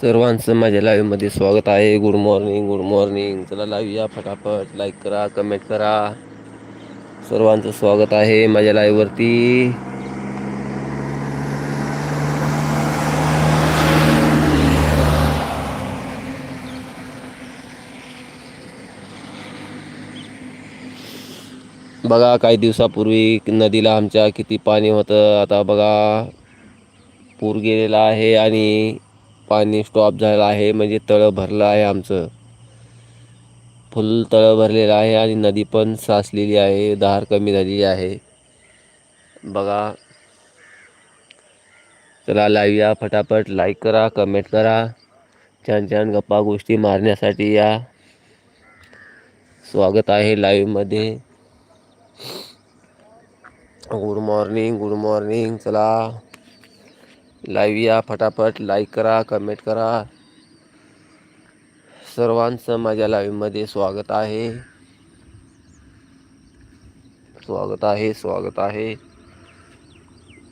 सर्वांचं माझ्या लाईव्हमध्ये स्वागत आहे. गुड मॉर्निंग गुड मॉर्निंग चला लाईव्ह या फटाफट. लाईक करा कमेंट करा. सर्वांचं स्वागत आहे माझ्या लाईव्हवरती बघा काही दिवसापूर्वी नदीला आमच्या किती पाणी होतं. आता बघा पूर गेलेला आहे आणि पाणी स्टॉप झालं आहे म्हणजे तळं भरलं आहे आमचं. फुल तळं भरलेलं आहे आणि नदी पण साचलेली आहे धार कमी झालेली आहे. बघा. चला लाईव्ह या. फटाफट लाईक करा कमेंट करा. छान छान गप्पा गोष्टी मारण्यासाठी या. स्वागत आहे लाईव्हमध्ये गुड मॉर्निंग गुड मॉर्निंग चला. लाईव्ह या फटाफट लाईक करा कमेंट करा. सर्वांचं माझ्या लाईव्हमध्ये स्वागत आहे. स्वागत आहे स्वागत आहे.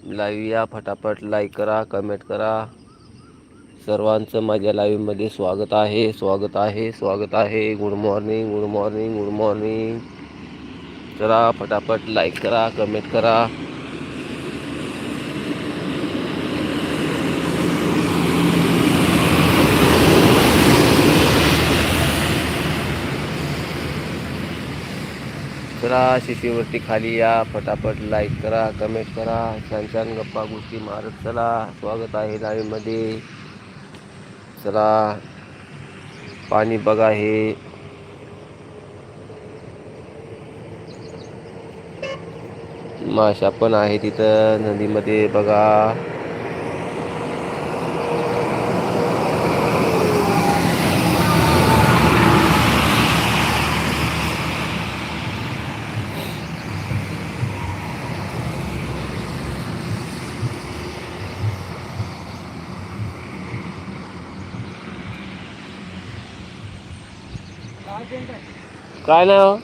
लाईव्ह या फटाफट लाईक करा कमेंट करा. सर्वांचं माझ्या लाईव्हमध्ये स्वागत आहे स्वागत आहे स्वागत आहे. Good morning good morning good morning चला, फटाफट लाईक करा कमेंट करा. करा शिशीवरती खाली या. फटाफट लाईक करा कमेंट करा. छान छान गप्पा गोष्टी मारत चला. स्वागत आहे लाईव्हमध्ये. चला. पाणी बघा हे. माशा पण आहे तिथं. नदीमध्ये बघा. काय नाही हो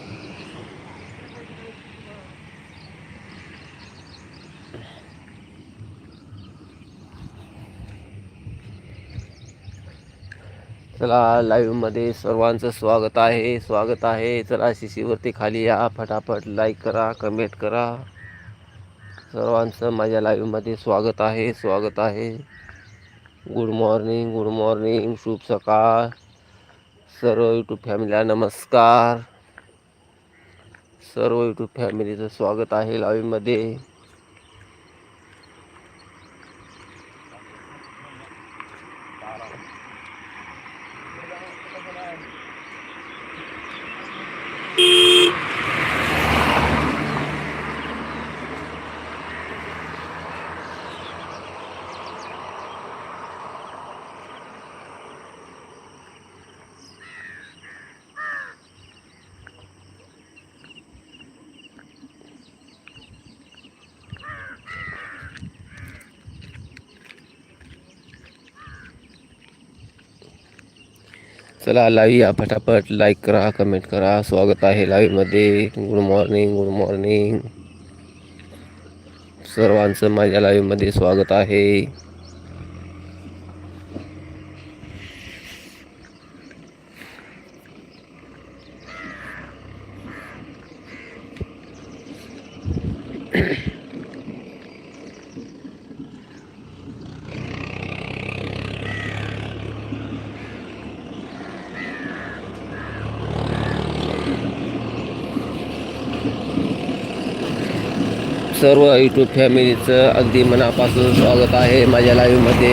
चला लाईव्हमध्ये सर्वांचं स्वागत आहे स्वागत आहे. चला शिशीवरती खाली या. फटाफट लाईक करा कमेंट करा. सर्वांचं माझ्या लाईव्हमध्ये स्वागत आहे स्वागत आहे. गुड मॉर्निंग गुड मॉर्निंग शुभ सकाळ. सर्व यूट्यूब फॅमिलीला नमस्कार. सर्व यूट्यूब फॅमिलीचं स्वागत आहे लाईव्हमध्ये चला लाईव्ह या फटाफट लाईक करा कमेंट करा. स्वागत आहे लाईव्हमध्ये गुड मॉर्निंग गुड मॉर्निंग सर्वांचं माझ्या लाईव्हमध्ये स्वागत आहे. सर्व यूट्यूब फॅमिलीचं अगदी मनापासून स्वागत आहे माझ्या लाईव्हमध्ये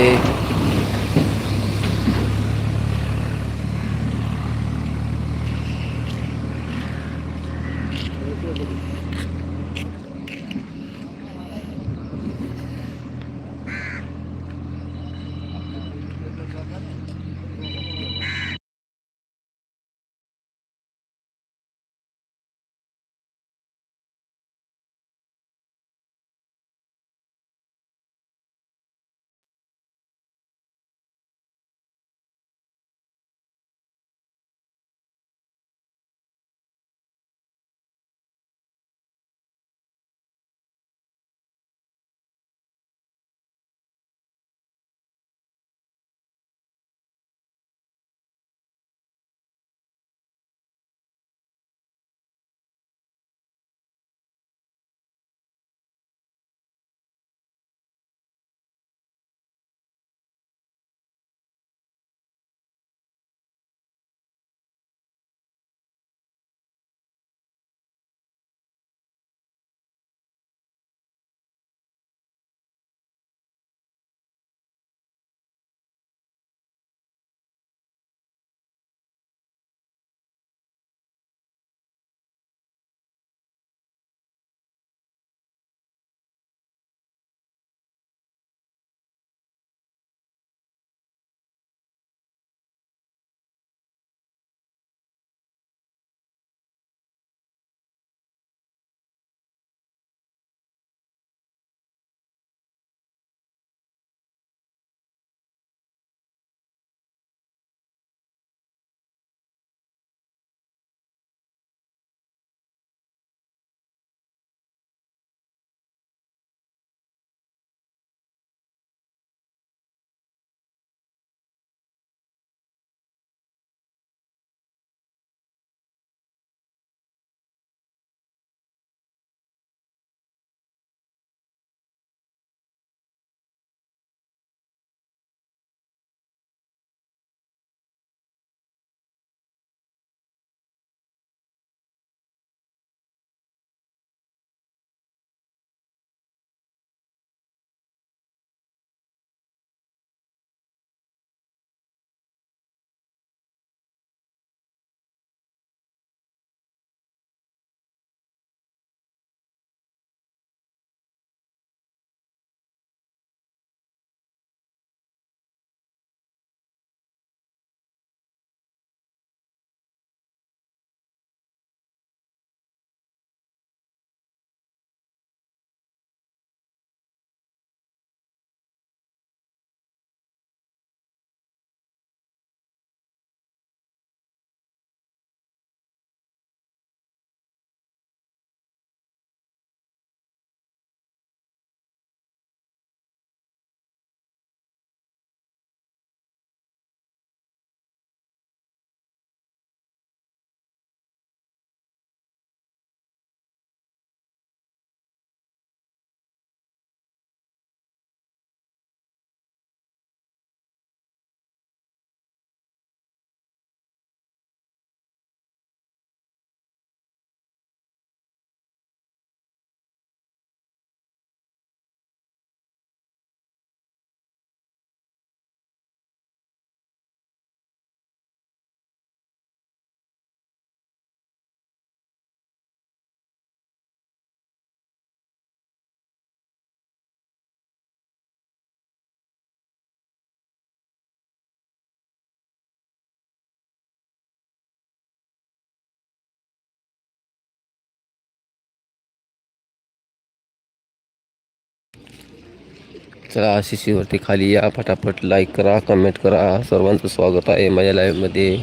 चला शिशीवरती खाली या. फटाफट लाईक करा कमेंट करा. सर्वांचं स्वागत आहे माझ्या लाईव्हमध्ये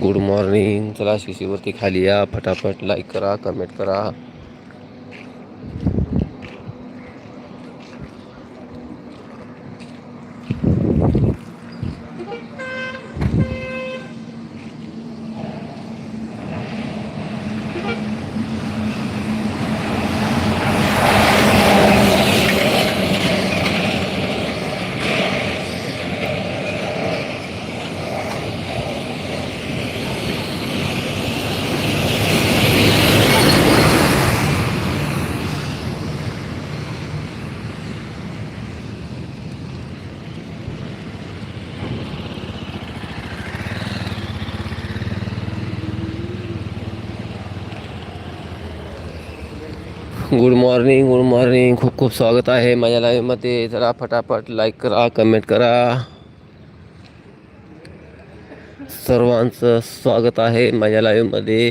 गुड मॉर्निंग चला शिशीवरती खाली या. फटाफट लाईक करा कमेंट करा. Good morning good morning. खूप खूप स्वागत आहे माझ्या लाईव्हमध्ये जरा फटाफट लाईक करा कमेंट करा. सर्वांचं स्वागत आहे माझ्या लाईव्हमध्ये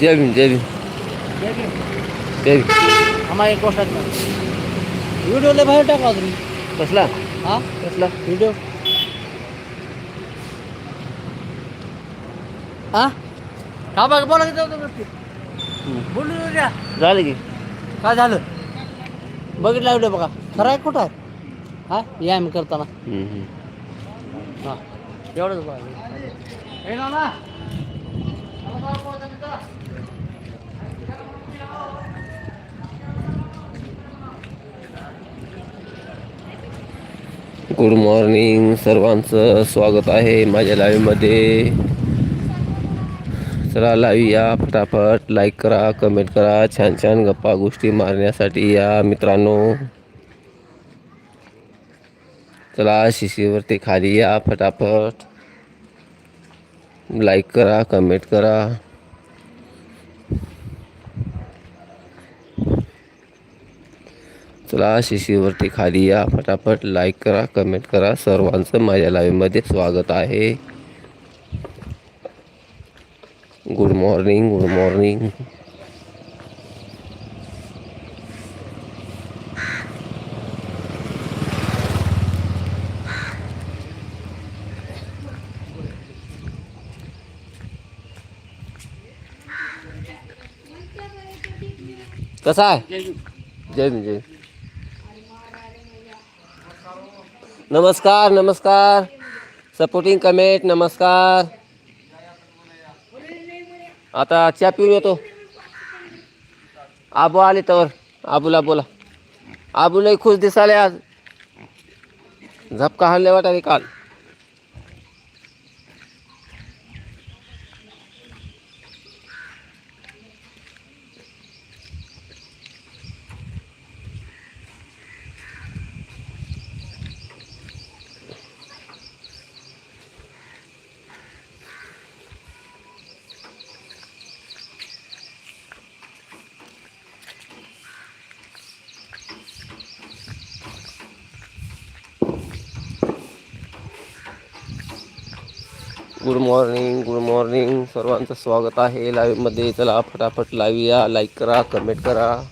जय भीम जय भीम जय भीम आम्हाला एक गोष्ट व्हिडिओ लय बाहेर टाकला तुम्ही कसला हा? कसला व्हिडिओ हा? का बघ बोला. बोलू द्या. झालं की? काय झालं? बघितला व्हिडिओ बघा खरं आहे कुठं आहे? हा? या मी करताना. हा. एवढंच बघा ना गुड मॉर्निंग सर्वांचं स्वागत आहे माझ्या लाईव्हमध्ये. चला लाईव्ह या फटाफट लाईक करा कमेंट करा छान छान गप्पा गोष्टी मारण्यासाठी या मित्रांनो. चला शिशीवरती खाली या फटाफट लाईक करा कमेंट करा. चला शिशीवरती खाली या. फटाफट लाईक करा कमेंट करा. सर्वान सर्वांचं माझ्या लाईव्हमध्ये स्वागत आहे. गुड मॉर्निंग गुड मॉर्निंग कसा आहे? जय भीम, जय नमस्कार नमस्कार. सपोर्टिंग कमेंट नमस्कार. आता चहा पिऊन येतो. आबू आले तर. आबूला बोला. आबू लई खुश दिसाले आज. झपका हल्ले वाटाले काल. गुड मॉर्निंग गुड मॉर्निंग सर्वांचं स्वागत आहे लाईव्हमध्ये चला फटाफट लाईव्ह या. लाईक करा कमेंट करा.